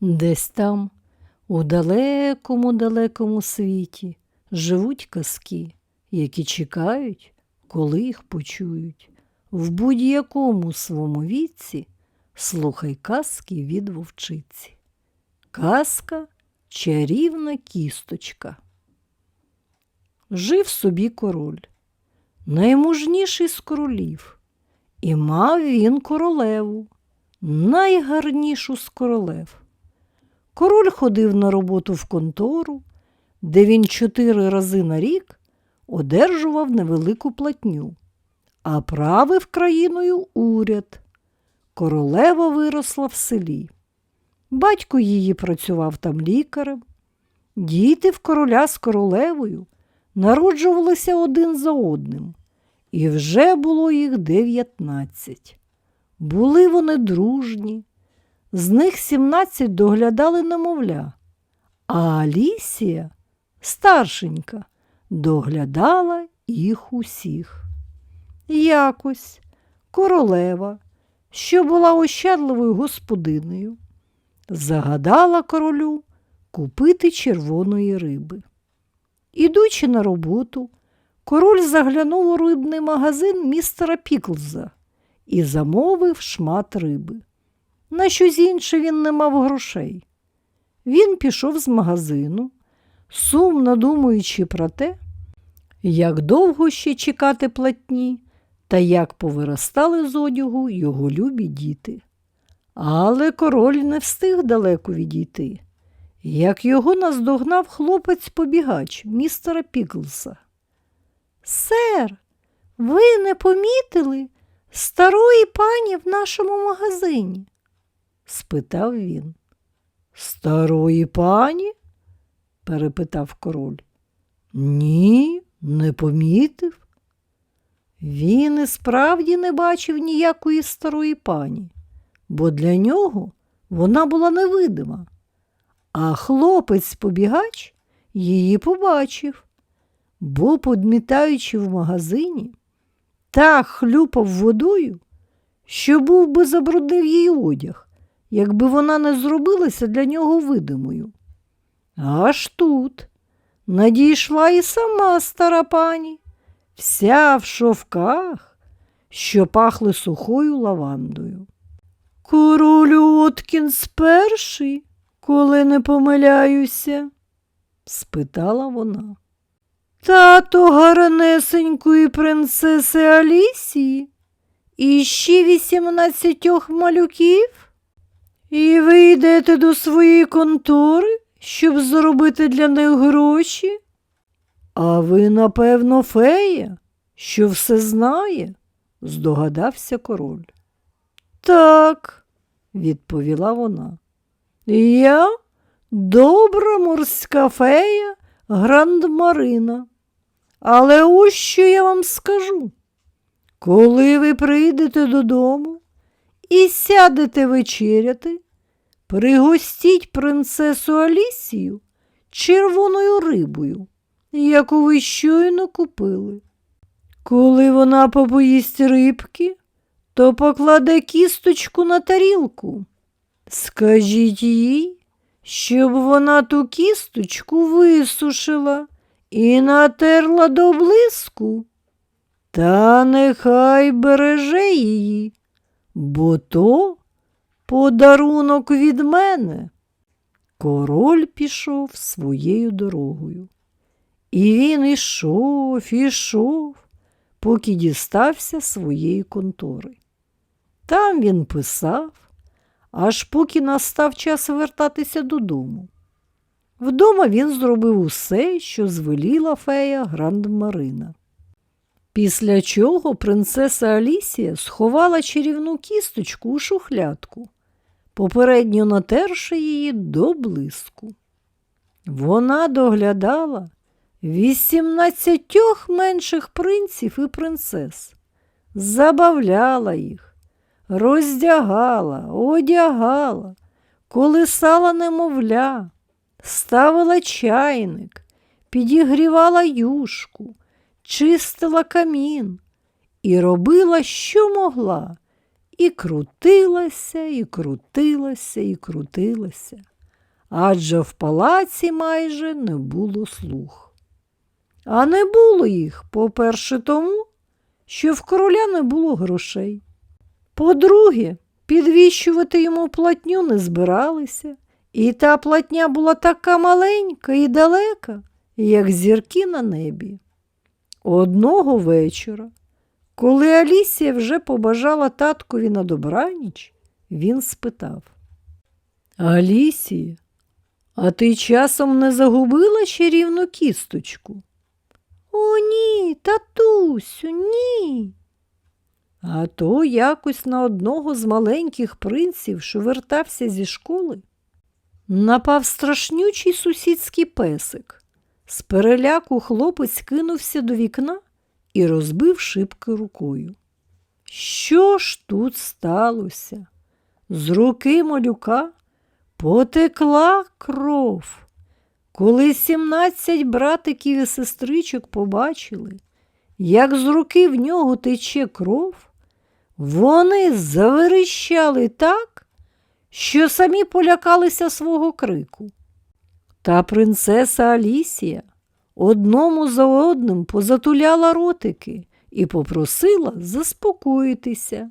Десь там, у далекому далекому світі, живуть казки, які чекають, коли їх почують. В будь-якому своєму віці слухай казки від вовчиці. Казка чарівна кісточка. Жив собі король, наймужніший з королів, і мав він королеву, найгарнішу з королев. Король ходив на роботу в контору, де він чотири рази на рік одержував невелику платню, а правив країною уряд. Королева виросла в селі. Батько її працював там лікарем. Діти в короля з королевою народжувалися один за одним, і вже було їх дев'ятнадцять. Були вони дружні, з них сімнадцять доглядали немовля, а Алісія, старшенька, доглядала їх усіх. Якось королева, що була ощадливою господинею, загадала королю купити червоної риби. Ідучи на роботу, король заглянув у рибний магазин містера Піклза і замовив шмат риби. На щось інше він не мав грошей. Він пішов з магазину, сумно думаючи про те, як довго ще чекати платні та як повиростали з одягу його любі діти. Але король не встиг далеко відійти, як його наздогнав хлопець-побігач містера Піклса. Сер, ви не помітили старої пані в нашому магазині? Спитав він. Старої пані? перепитав король. Ні, не помітив. Він і справді не бачив ніякої старої пані, бо для нього вона була невидима. А хлопець-побігач її побачив, бо, подмітаючи в магазині, так хлюпав водою, що був би забруднив її одяг, якби вона не зробилася для нього видимою. Аж тут надійшла і сама стара пані, вся в шовках, що пахли сухою лавандою. Король Откінс перший, коли не помиляюся, спитала вона. Тато гарнесенької принцеси Алісії і ще вісімнадцятьох малюків? І ви йдете до своєї контори, щоб заробити для них гроші? А ви, напевно, фея, що все знає, здогадався король. Так, відповіла вона. Я добра морська фея Грандмарина. Але ось що я вам скажу. Коли ви прийдете додому і сядете вечеряти, пригостіть принцесу Алісію червоною рибою, яку ви щойно купили. Коли вона попоїсть рибки, то покладе кісточку на тарілку. Скажіть їй, щоб вона ту кісточку висушила і натерла до блиску. Та нехай береже її, бо то подарунок від мене. Король пішов своєю дорогою. І він ішов, ішов, поки дістався своєї контори. Там він писав, аж поки настав час вертатися додому. Вдома він зробив усе, що звеліла фея Грандмарина. Після чого принцеса Алісія сховала чарівну кісточку у шухлядку, попередньо натерши її до блиску. Вона доглядала вісімнадцятьох менших принців і принцес, забавляла їх, роздягала, одягала, колисала немовля, ставила чайник, підігрівала юшку, чистила камін і робила, що могла, і крутилася, і крутилася, і крутилася, адже в палаці майже не було слуг. А не було їх, по-перше, тому, що в короля не було грошей. По-друге, підвіщувати йому платню не збиралися, і та платня була така маленька і далека, як зірки на небі. Одного вечора, коли Алісія вже побажала таткові на добраніч, він спитав Алісія, а ти часом не загубила чарівну кісточку? О, ні, татусю, ні. А то якось на одного з маленьких принців, що вертався зі школи, напав страшнючий сусідський песик. З переляку хлопець кинувся до вікна і розбив шибки рукою. Що ж тут сталося? З руки малюка потекла кров. Коли сімнадцять братиків і сестричок побачили, як з руки в нього тече кров, вони заверещали так, що самі полякалися свого крику. Та принцеса Алісія одному за одним позатуляла ротики і попросила заспокоїтися.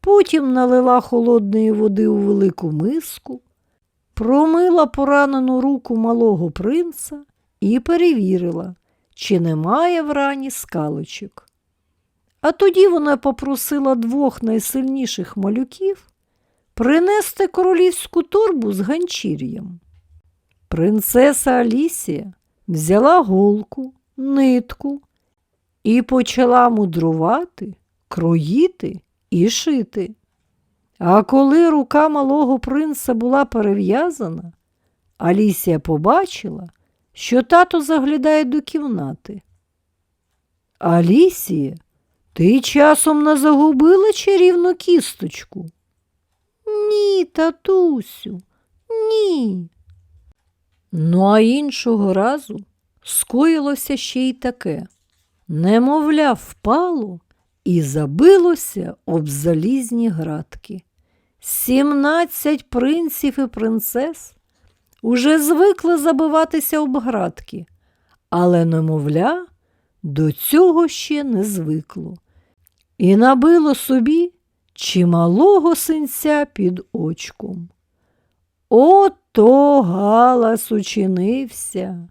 Потім налила холодної води у велику миску, промила поранену руку малого принца і перевірила, чи немає в рані скалочок. А тоді вона попросила двох найсильніших малюків принести королівську торбу з ганчір'ям. Принцеса Алісія взяла голку, нитку і почала мудрувати, кроїти і шити. А коли рука малого принца була перев'язана, Алісія побачила, що тато заглядає до кімнати. Алісія, ти часом не загубила чарівну кісточку? Ні, татусю, ні. Ну, а іншого разу скоїлося ще й таке. Немовля впало і забилося об залізні градки. Сімнадцять принців і принцес уже звикли забиватися об градки, але немовля до цього ще не звикло і набило собі чималого синця під очком. Ото галас учинився.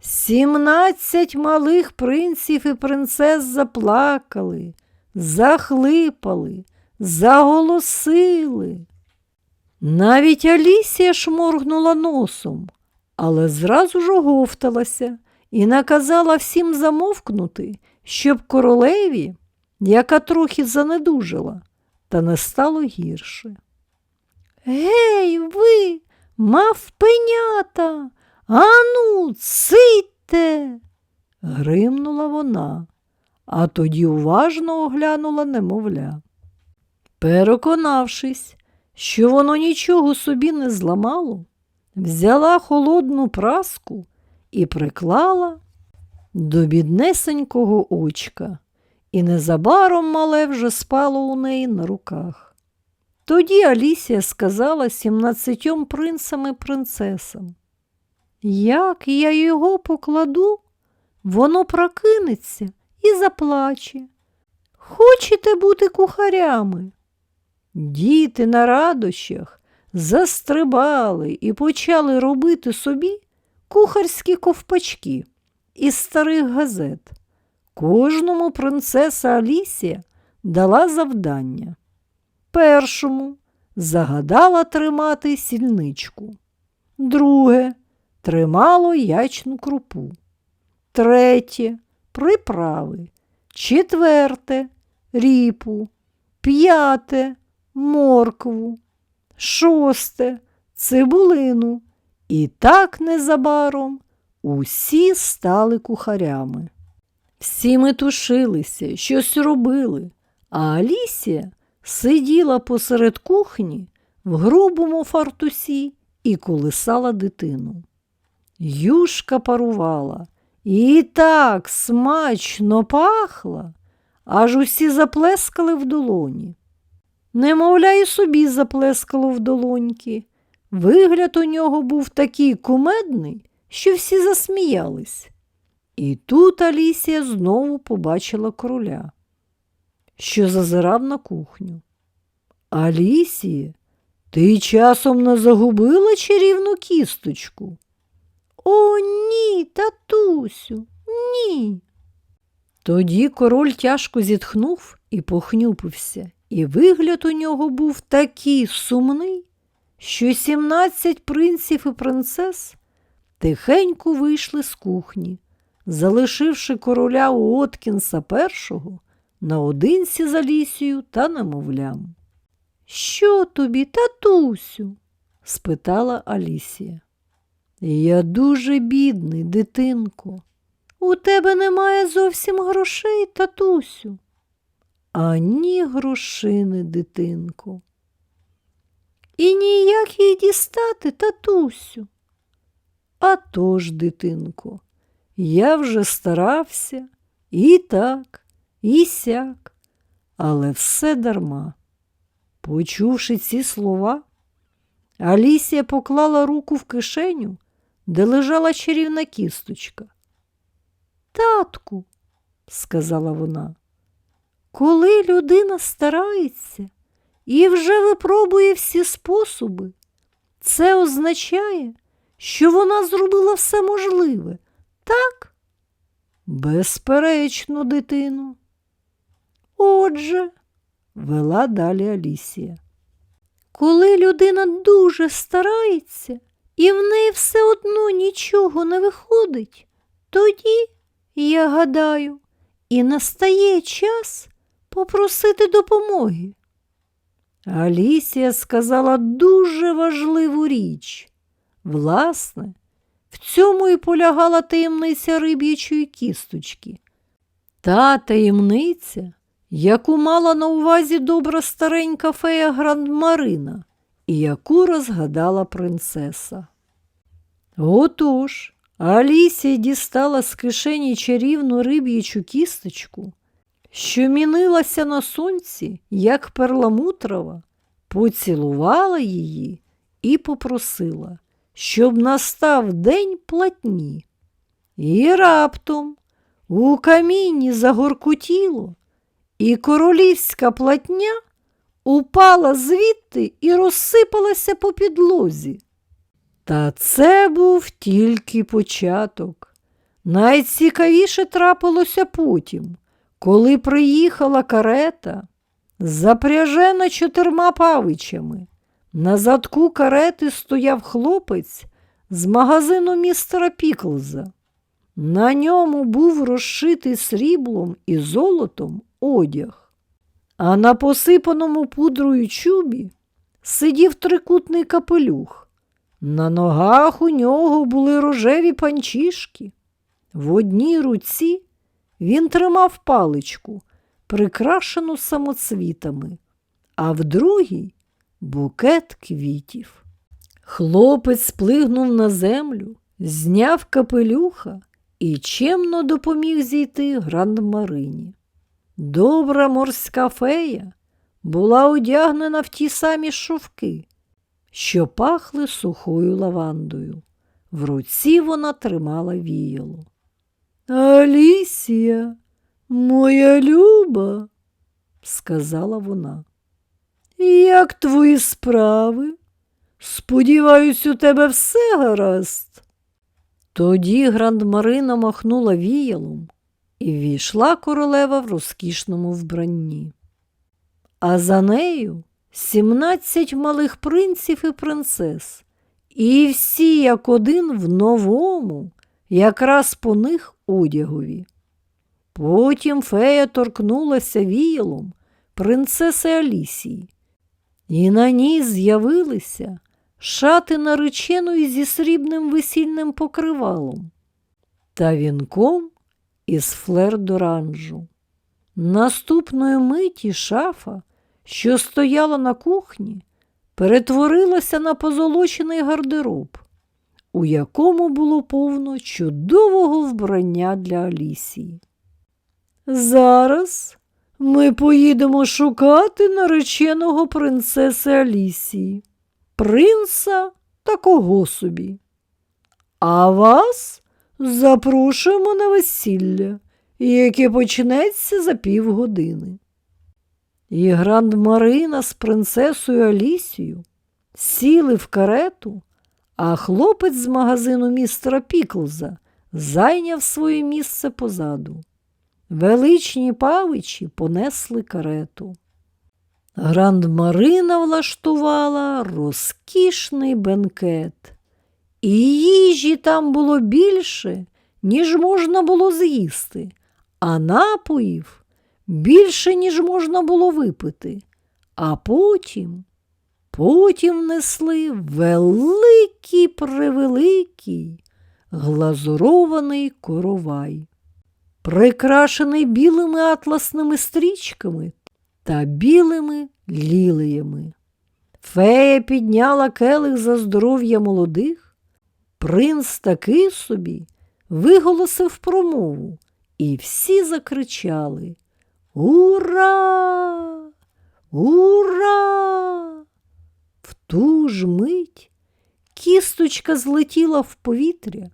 Сімнадцять малих принців і принцес заплакали, захлипали, заголосили. Навіть Алісія шморгнула носом, але зразу ж оговталася і наказала всім замовкнути, щоб королеві, яка трохи занедужила, та не стало гірше. Гей, ви, мавпенята, ану, цийте, гримнула вона, а тоді уважно оглянула немовля. Переконавшись, що воно нічого собі не зламало, взяла холодну праску і приклала до біднесенького очка, і незабаром мале вже спало у неї на руках. Тоді Алісія сказала сімнадцятьом принцам і принцесам, як я його покладу, воно прокинеться і заплаче. Хочете бути кухарями? Діти на радощах застрибали і почали робити собі кухарські ковпачки із старих газет. Кожному принцеса Алісія дала завдання. Першому загадала тримати сільничку, друге тримало ячну крупу, третє приправи, четверте ріпу, п'яте моркву, шосте цибулину. І так незабаром усі стали кухарями. Всі метушилися, щось робили, а Алісія сиділа посеред кухні в грубому фартусі і колисала дитину. Юшка парувала і так смачно пахла, аж усі заплескали в долоні. Немовля, і собі заплескало в долоньки. Вигляд у нього був такий кумедний, що всі засміялись. І тут Алісія знову побачила короля, що зазирав на кухню. Алісія, ти часом не загубила чарівну кісточку? О, ні, татусю, ні. Тоді король тяжко зітхнув і похнюпився, і вигляд у нього був такий сумний, що сімнадцять принців і принцес тихенько вийшли з кухні, залишивши короля Уоткінса першого наодинці з Алісією та немовлям. Що тобі, татусю? спитала Алісія. Я дуже бідний, дитинко. У тебе немає зовсім грошей, татусю. Ані грошини, дитинко. І ніяк їй дістати, татусю. А тож, дитинко, я вже старався і так, і сяк, але все дарма. Почувши ці слова, Алісія поклала руку в кишеню, де лежала чарівна кісточка. Татку, сказала вона, коли людина старається і вже випробує всі способи, це означає, що вона зробила все можливе, так? Безперечно, дитину. Отже, вела далі Алісія. Коли людина дуже старається і в неї все одно нічого не виходить, тоді, я гадаю, і настає час попросити допомоги. Алісія сказала дуже важливу річ. Власне, в цьому і полягала таємниця риб'ячої кісточки. Та таємниця, яку мала на увазі добра старенька фея Грандмарина і яку розгадала принцеса. Отож, Алісія дістала з кишені чарівну риб'ячу кісточку, що мінилася на сонці, як перламутрова, поцілувала її і попросила, щоб настав день платні. І раптом у камінні загоркутіло, і королівська платня упала звідти і розсипалася по підлозі. Та це був тільки початок. Найцікавіше трапилося потім, коли приїхала карета, запряжена чотирма павичами. На задку карети стояв хлопець з магазину містера Піклза. На ньому був розшитий сріблом і золотом одяг, а на посипаному пудрою чубі сидів трикутний капелюх. На ногах у нього були рожеві панчішки. В одній руці він тримав паличку, прикрашену самоцвітами, а в другій букет квітів. Хлопець сплигнув на землю, зняв капелюха і чемно допоміг зійти Грандмарині. Добра морська фея була одягнена в ті самі шовки, що пахли сухою лавандою. В руці вона тримала віяло. Алісія, моя люба, сказала вона. Як твої справи? Сподіваюсь, у тебе все гаразд. Тоді Грандмарина махнула віялом і війшла королева в розкішному вбранні. А за нею сімнадцять малих принців і принцес, і всі як один в новому, якраз по них одягові. Потім фея торкнулася віялом принцеси Алісії, і на ній з'явилися шати нареченої зі срібним весільним покривалом та вінком із флер-доранжу. Наступної миті шафа, що стояла на кухні, перетворилася на позолочений гардероб, у якому було повно чудового вбрання для Алісії. Зараз Ми поїдемо шукати нареченого принцеси Алісії, принца такого собі. А вас запрошуємо на весілля, яке почнеться за півгодини. І Гранд Марина з принцесою Алісією сіли в карету, а хлопець з магазину містера Піклза зайняв своє місце позаду. Величні павичі понесли карету. Гранд Марина влаштувала розкішний бенкет, і їжі там було більше, ніж можна було з'їсти, а напоїв більше, ніж можна було випити. А потім, потім несли великий превеликий глазурований коровай прикрашений білими атласними стрічками та білими лілеями. Фея підняла келих за здоров'я молодих. Принц таки собі виголосив промову, і всі закричали Ура! Ура! В ту ж мить кісточка злетіла в повітря,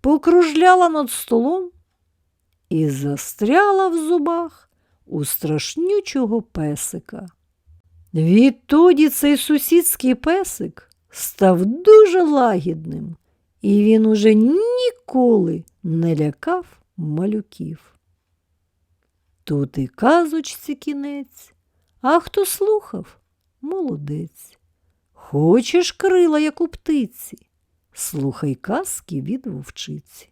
покружляла над столом і застряла в зубах у страшнючого песика. Відтоді цей сусідський песик став дуже лагідним, і він уже ніколи не лякав малюків. Тут і казочці кінець, а хто слухав молодець. Хочеш крила, як у птиці, слухай казки від вовчиці.